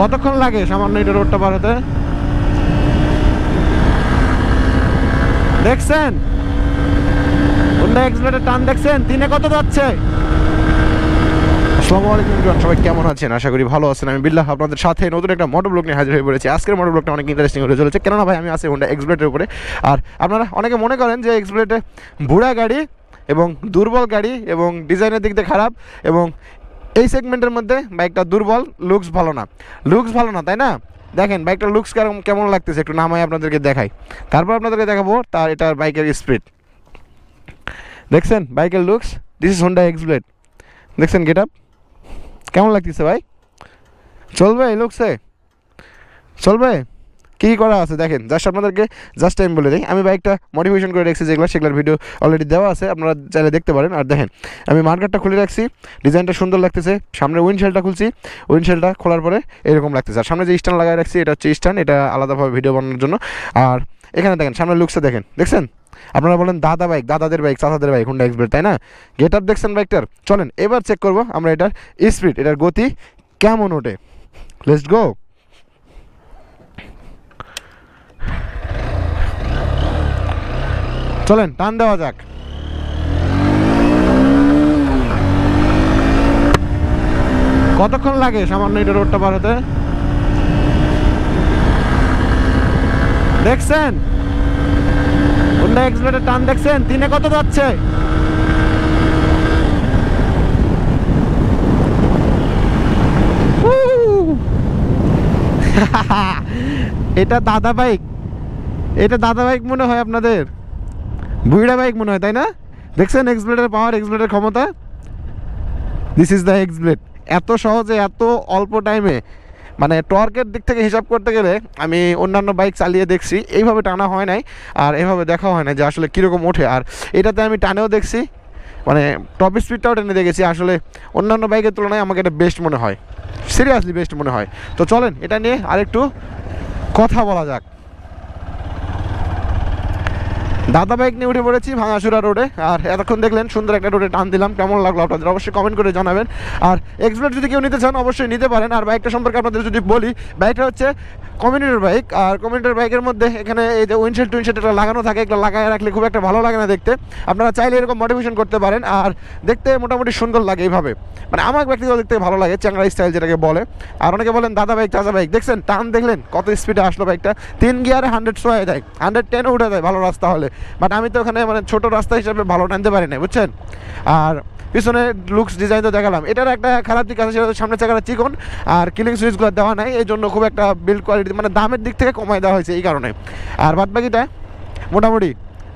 কতক্ষণ লাগে সামান্য এটা রোডটা পার হতে? দেখছেন? হোন্ডা এক্সপ্লেটের টান দেখছেন? তিনে কত যাচ্ছে? আসসালামু সবাই কেমন আছেন? আশা করি ভালো আছেন। আমি বিল্লাহ, আপনাদের সাথে নতুন একটা মোটর ব্লগ নিয়ে হাজির হয়ে পড়েছি। আজকের মোটর ব্লগটা অনেক ইন্টারেস্টিং হতে চলেছে। কেননা ভাই, আমি আছি হোন্ডা এক্সপ্লেটের উপরে। আর আপনারা অনেকে মনে করেন যে এক্সপ্লেটে বুড়া গাড়ি এবং দুর্বল গাড়ি এবং ডিজাইনের দিক দিয়ে খারাপ এবং এই সেগমেন্টের মধ্যে বাইকটা দুর্বল লুকস ভালো না। লুকস ভালো না, তাই না? দেখেন বাইকটার লুকস কেমন কেমন লাগতেছে, একটু নামাই আপনাদেরকে দেখাই। তারপর আপনাদেরকে দেখাবো তার এটার বাইকের স্পিড দেখছেন? বাইকের looks this is Honda Xblade দেখছেন গেট আপ কেমন লাগতেছে ভাই? চলবে লুকসে চলবে? কী করা আছে? দেখেন জাস্ট আপনাদেরকে জাস্ট টাইম বলে দিই। আমি বাইকটা মডিফিকেশন করে রেখেছি যেগুলো, সেগুলোর ভিডিও অলরেডি দেওয়া আছে, আপনারা চাইলে দেখতে পারেন। আর দেখেন, আমি মার্কেটটা খুলে রাখছি, ডিজাইনটা সুন্দর লাগতেছে, সামনে উইন্ডশেলটা খুলছি উইন্ডশেলটা খোলার পরে এরকম লাগতেছে। আর সামনে যে স্ট্যান্ড লাগাই রাখছি, এটা হচ্ছে স্ট্যান্ড এটা আলাদাভাবে ভিডিও বানানোর জন্য। আর এখানে দেখেন সামনে লুকসে দেখেন, দেখছেন? আপনারা বলেন, দাদা বাইক দাদাদের বাইক চাচাদের বাইক হুন্ডা এক্সপ্রেস তাই না? গেট আপ দেখছেন বাইকটার চলেন, এবার চেক করব আমরা এটার স্পিড এটার গতি কেমন ওঠে? লেটস গো চলেন, টান দেওয়া যাক। কতক্ষণ লাগে সামান্য এটা রোডটা পার হতে? দেখছেন? হোন্ডা এক্সপ্লেটের টান দেখছেন? তিনে কত যাচ্ছে! এটা দাদা বাইক এটা দাদা বাইক মনে হয় আপনাদের? বুইড়া বাইক মনে হয়, তাই না? দেখছেন এক্সপ্লেটের পাওয়ার এক্সপ্লেটের ক্ষমতা? দিস ইজ দ্য এক্সপ্লেট এত সহজে, এত অল্প টাইমে মানে টর্কের দিক থেকে হিসাব করতে গেলে আমি অন্যান্য বাইক চালিয়ে দেখছি, এইভাবে টানা হয় নাই, আর এভাবে দেখা হয় না যে আসলে কীরকম ওঠে। আর এটাতে আমি টানেও দেখছি মানে টপ স্পিডটাও টেনে দেখেছি আসলে অন্যান্য বাইকের তুলনায় আমাকে এটা বেস্ট মনে হয়। সিরিয়াসলি বেস্ট মনে হয়। তো চলেন, এটা নিয়ে আরেকটু কথা বলা যাক। দাদা বাইক নিয়ে উঠে পড়েছি ভাঙাচুরা রোডে আর এতক্ষণ দেখলেন সুন্দর একটা রোডে টান দিলাম। কেমন লাগল আপনাদের? অবশ্যই কমেন্ট করে জানাবেন। আর এক্সপ্লেট যদি কেউ নিতে চান, অবশ্যই নিতে পারেন। আর বাইকটা সম্পর্কে আপনাদের যদি বলি বাইকটা হচ্ছে কমিউনিটির বাইক আর কমিউনিটির বাইকের মধ্যে এখানে এই যে উইন্ডশেড টুইনশেড এটা লাগানো থাকে, এগুলো লাগায় রাখলে খুব একটা ভালো লাগে না দেখতে। আপনারা চাইলে এরকম মডিফিকেশন করতে পারেন। আর দেখতে মোটামুটি সুন্দর লাগে এইভাবে। মানে আমার ব্যক্তিগত দেখতে ভালো লাগে চ্যাংরা স্টাইল যেটাকে বলে। আর অনেকে বলেন, দাদা বাইক চাচা বাইক দেখছেন, টান দেখলেন কত স্পিডে আসলো বাইকটা তিন গিয়ারে হান্ড্রেড সোয়াই দেয় হান্ড্রেড টেনও উঠে দেয় ভালো রাস্তা হলে। বাট আমি তো ওখানে মানে ছোট রাস্তা হিসাবে ভালো টানতে পারি না বুঝছেন? আর পিছনে লুকস ডিজাইন তো দেখালাম। এটার একটা খারাপ দিক আছে, সেটা সামনে চাকাটা চিকন, আর কিলিং সুইচগুলো দেওয়া নাই এই জন্য খুব একটা বিল্ড কোয়ালিটি মানে দামের দিক থেকে কমায় দেওয়া হয়েছে এই কারণে। আর বাদ বাকিটা, মোটামুটি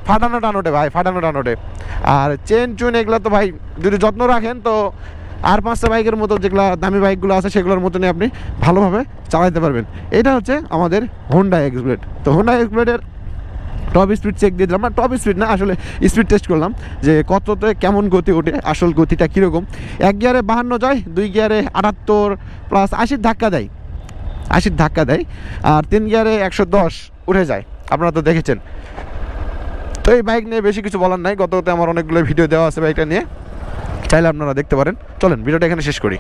ফাটানো টান ওঠে ভাই, ফাটানো টান ওঠে। আর চেন চুন এগুলো তো ভাই, যদি যত্ন রাখেন তো আর পাঁচটা বাইকের মতো যেগুলো দামি বাইকগুলো আছে, সেগুলোর মতনই আপনি ভালোভাবে চালাতে পারবেন। এটা হচ্ছে আমাদের হোন্ডা এক্সপ্লেট তো হোন্ডা এক্সব্লেডের টপ স্পিড চেক দিয়ে দিলাম। মানে টপ স্পিড না, আসলে স্পিড টেস্ট করলাম যে কততে কেমন গতি ওঠে, আসল গতিটা কীরকম। এক গিয়ারে বাহান্ন যায়, দুই গিয়ারে আটাত্তর প্লাস আশির ধাক্কা দেয়। আশির ধাক্কা দেয়, আর তিন গিয়ারে একশো দশ উঠে যায়। আপনারা তো দেখেছেন। তো এই বাইক নিয়ে বেশি কিছু বলার নাই গততে আমার অনেকগুলো ভিডিও দেওয়া আছে বাইকটা নিয়ে। চাইলে আপনারা দেখতে পারেন। চলেন ভিডিওটা এখানে শেষ করি।